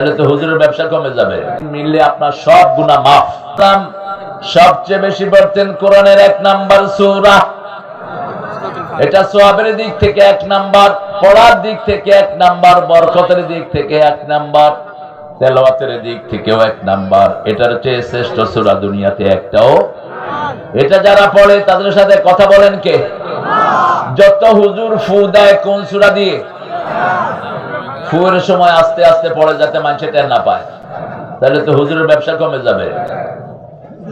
তাহলে তো হুজুরের ব্যবসা কমে যাবে। মিললে আপনার সব গুণা মাফ। সবচেয়ে বেশি পড়তেন কোরআনের এক নাম্বার সূরা। এটা দিক থেকে এক নাম্বার, পড়ার দিক থেকে এক নাম্বার, বরকতের দিক থেকে এক নাম্বার দিক থেকেও এক নাম্বার। এটার চেয়ে শ্রেষ্ঠ সূরা দুনিয়াতে একটাও। এটা যারা পড়ে, তাদের সাথে কথা বলেন কে? যত হুজুর ফু দেয় কোন সূরা দিয়ে? ফুয়ের সময় আস্তে আস্তে পড়ে যাতে মানুষ টের না পায়। তাহলে তো হুজুরের ব্যবসা কমে যাবে।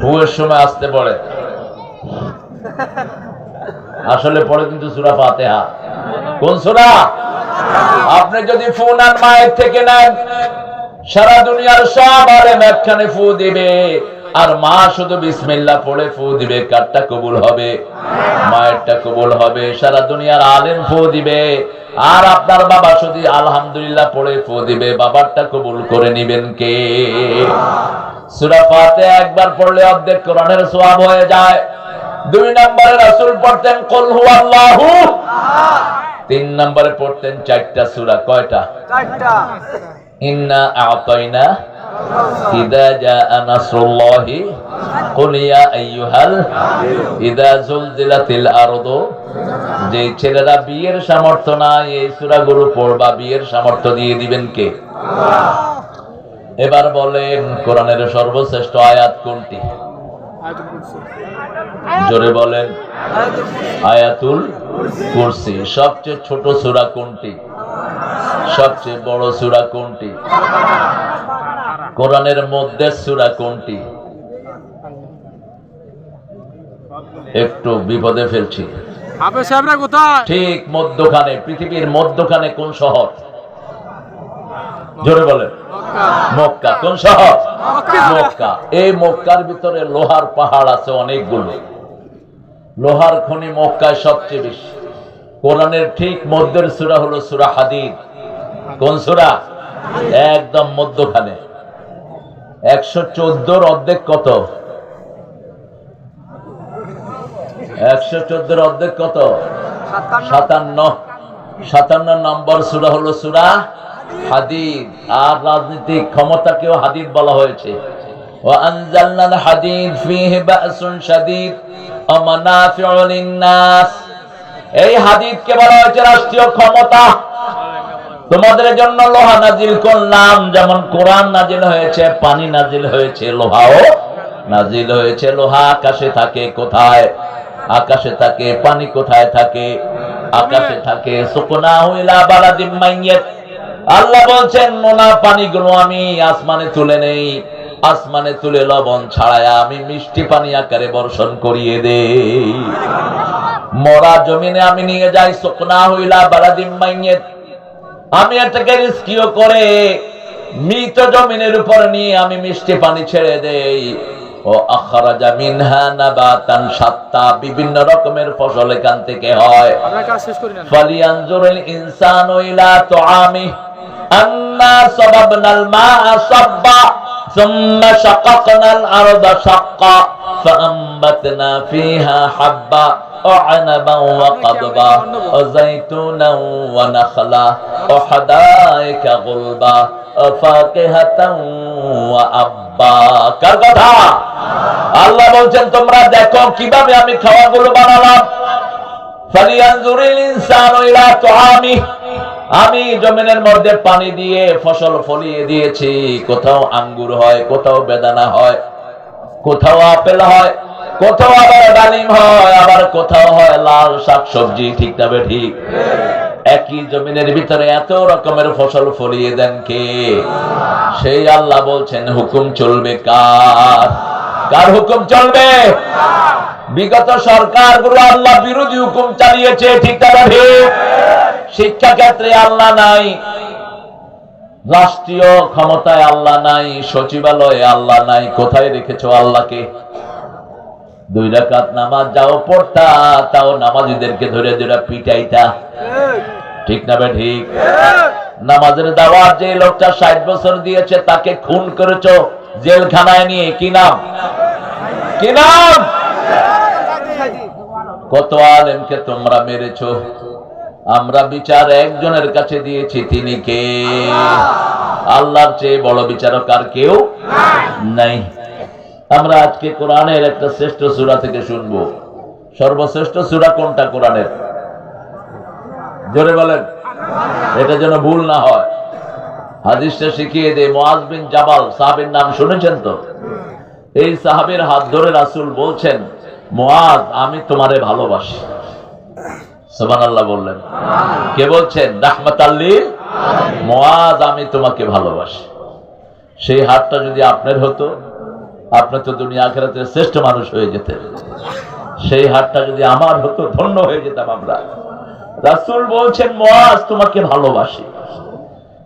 ফুয়ের সময় আসতে পড়ে। আসলে পড়ে কিন্তু সুরা ফাতেহা। কোন সুরা? আপনি যদি ফোন আর মায়ের থেকে নেন, সারা দুনিয়ার সব আলেম একখানে ফু দিবে। আর মা শুধু বিসমিল্লাহ পড়ে ফু দিবে কারটা কবুল হবে। মায়েরটা কবুল হবে সারা দুনিয়ার আলেম ফু দিবে। আর আপনার বাবা শুধু আলহামদুলিল্লাহ পড়ে ফু দিবে বাবারটা কবুল করে নিবেন কে? সূরা ফাতিহা একবার পড়লে অর্ধেক কোরআনের সওয়াব হয়ে যায়। দুই নম্বরে রাসূল পড়তেন কুল হুয়াল্লাহু তিন নম্বরে পড়তেন চারটা সূরা। কয়টা? চারটা। ইন্না আতাইনা ইদা জাআ নাসরুল্লাহি কুল ইয়া আইয়ুহাল ইদা জুলজিলাতিল আরদু যে ছেলেরা বিয়ের সামর্থ্য নাই, এই সূরাগুলো পড়বা বিয়ের সামর্থ্য দিয়ে দিবেন কে? এবার বলেন, কোরআনের সর্বশ্রেষ্ঠ আয়াত কোনটি? জোরে বলেন। আয়াতুল কুরসি। সবচেয়ে ছোট সূরা কোনটি? সবচেয়ে বড় সূরা কোনটি? কোরআনের মধ্যে সূরা কোনটি? একটু বিপদে ফেলছি। ঠিক মধ্যখানে পৃথিবীর মধ্যখানে কোন শহর? জোরে বলেন। মক্কা। কোন শহর? মক্কা। এই মক্কার ভিতরে লোহার পাহাড় আছে অনেকগুলো। লোহার খনি মক্কায় সবচেয়ে বেশি। কোরআনের ঠিক মধ্যের সুরা হলো সুরা হাদিদ। কোন সুরা? একদম মধ্যখানে। একশো চোদ্দোর অর্ধেক কত একশো চোদ্দোর অর্ধেক কত সাতান্ন সাতান্ন নম্বর সুরা হলো সুরা হাদিদ আর রাজনৈতিক ক্ষমতাকেও হাদিদ বলা হয়েছে وأنزلنا الحديد فيه بأس شديد ومنافع للناس এই হাদিদকে বলা হয়েছে রাষ্ট্রীয় ক্ষমতা তোমাদের জন্য লোহা নাজিল করলাম। যেমন কোরআন নাজিল হয়েছে, পানি নাজিল হয়েছে, লোহাও নাজিল হয়েছে। লোহা আকাশে থাকে কোথায়? আকাশে থাকে, পানি কোথায় থাকে? আকাশে থাকে। সুকনা হইলা বালাদিম মাইয়াত। আল্লাহ বলছেন, নোনা পানিগুলো আমি আসমানে তুলে নেই। আসমানে তুলে লবণ ছাড়ায় আমি মিষ্টি পানি আকারে বর্ষণ করিয়ে দেই। মরা জমিনে আমি নিয়ে যাই, সুকনা হইলা বালাদিম মাইয়াত। আমি এটাকে রিস্কিও করে মৃত জমিনের উপর নিয়ে আমি মিষ্টি পানি ছেড়ে দেই। ও আখরাজা মিনহা নাবাতান সাত্তা বিভিন্ন রকমের ফসল এখান থেকে হয়। ফালিয়ানজুরুল ইনসানু ইলা তুআমি। আন্না সাবাবনাল মা'a সাব্বা। ثم شققنا الأرض شقا فأنبتنا فيها حبا وعنبا وقضبا وزيتونا ونخلا وحدائق غلبا وفاكهة وأبا কার কথা আল্লাহ বলছেন তোমরা দেখো কিভাবে আমি খাওয়াগুলো বানালাম ফালিয়ানজুরিল ইনসানু ইলা তুআমি আমি জমিনের মধ্যে পানি দিয়ে ফসল ফলিয়ে দিয়েছি। কোথাও আঙ্গুর হয়, কোথাও বেদানা হয়, কোথাও আপেল হয়, কোথাও আবার ডালিম হয়, আবার কোথাও হয় লাল শাকসবজি ঠিক তবে ঠিক? একই জমিনের ভিতরে এত রকমের ফসল ফলিয়ে দেন কে? সেই আল্লাহ বলছেন, হুকুম চলবে কার? কার হুকুম চলবে? বিগত সরকারগুলো আল্লাহ বিরোধী হুকুম চালিয়েছে, ঠিক তবে ঠিক? শিক্ষা ক্ষেত্রে আল্লাহ নাই। রাষ্ট্রীয় ক্ষমতায় আল্লাহ নাই, সচিবালয়ে আল্লাহ নাই, কোথায় রেখেছো আল্লাহকে? দুই রাকাত নামাজ যাও, পড়তা, তাও নামাজিদেরকে ধরে ধরে পিটাইতা। ঠিক না বে ঠিক? নামাজের দাওয়াত যে লোকটা ষাট বছর দিয়েছে, তাকে খুন করেছ, জেলখানায় নিয়ে, কি নাম? কি নাম? কত আলেমকে তোমরা মেরেছো। আমরা বিচার একজনের কাছে দিয়েছি তিনি কে? আল্লাহর চেয়ে বড় বিচারক আর কেউ নাই। আমরা আজকে কোরআনের একটা শ্রেষ্ঠ সূরা থেকে শুনব। সর্বশ্রেষ্ঠ সূরা কোনটা কোরআনের? জোরে বলেন। এটা যেন ভুল না হয়। হাদিসটা শিখিয়ে দে মুআজ বিন জাবাল সাহাবের নাম শুনেছেন তো? এই সাহাবের হাত ধরে রাসূল বলছেন মুআজ আমি তোমারে ভালোবাসি। সুবহানাল্লাহ বললেন। কে বলছেন? রাহমাতাল্লিল মুআজ আমি তোমাকে ভালোবাসি। সেই হাতটা যদি আপনার হতো, আপনি তো দুনিয়া আখেরাতে শ্রেষ্ঠ মানুষ হয়ে যেতেন। সেই হাতটা যদি আমার হতো, ধন্য হয়ে যেতাম আমরা। রাসুল বলছেন মুআজ তোমাকে ভালোবাসি।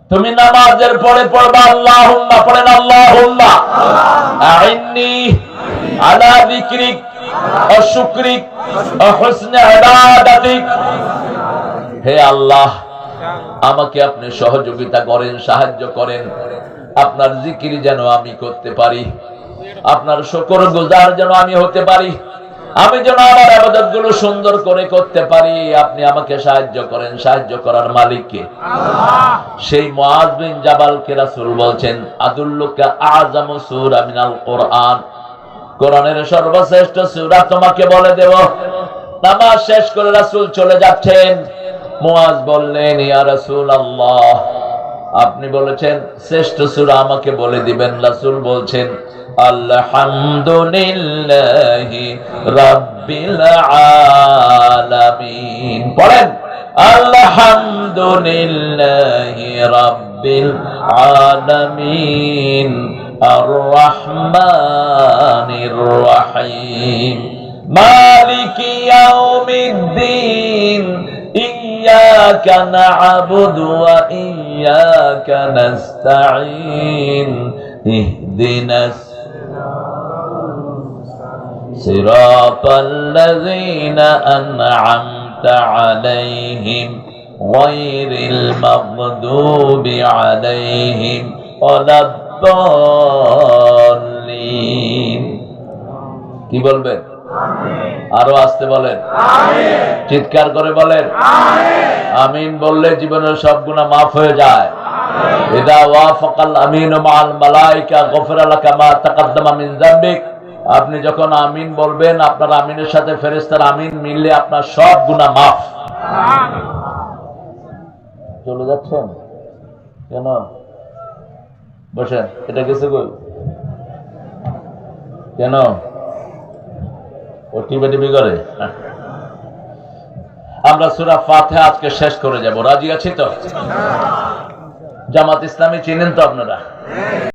তুমি নামাজের পরে পড়বা, আল্লাহুম্মা, পড়েন আল্লাহুম্মা। আইন্নি আলা যিকরিক ওয়া শুকরিক ওয়া ইবাদাতিক হে আল্লাহ, আমাকে আপনি সহযোগিতা করেন, সাহায্য করেন। আপনার জিকির যেন আমি করতে পারি, আপনার শকর গুজার যেন আমি হতে পারি, আমি যেন আমার আবাদতগুলো সুন্দর করে করতে পারি, আপনি আমাকে সাহায্য করেন, সাহায্য করার মালিককে। সেই মুআজ বিন জাবালকে রাসূল বলছেন, আদুল্লুকা আযামু সূরা মিনাল কোরআন। কোরআনের সর্বশ্রেষ্ঠ সূরা তোমাকে বলে দেব। নামাজ শেষ করে রাসূল চলে যাচ্ছেন। মুআজ বললেন, ইয়া রাসূলুল্লাহ। আপনি বলেছেন, শ্রেষ্ঠ সূরা আমাকে বলে দিবেন। রাসূল বলছেন, আলহামদুলিল্লাহি রাব্বিল আলামিন। পড়েন, আলহামদুলিল্লাহি রাব্বিল আলামিন। الرحمن الرحيم. مالك يوم الدين إياك نعبد وإياك نستعين. اهدنا صراط الذين أنعمت عليهم غير المغضوب عليهم ولا কি বলবেন? আরও আসতে বলেন। চিৎকার করে বলেন। আমিন বললে জীবনের সব গুণা মাফ হয়ে যায়। আপনি যখন আমিন বলবেন, আপনার আমিনের সাথে ফেরেস্তার আমিন মিললে আপনার সব গুনাহ মাফ। চলে যাচ্ছেন? কেন? বসেন এটা গেছে কই? কেন? ও টিপে টিপি করে? আমরা সুরা ফাতে আজকে শেষ করে যাব। রাজি আছি তো? জামাত ইসলামী চিনেন তো আপনারা?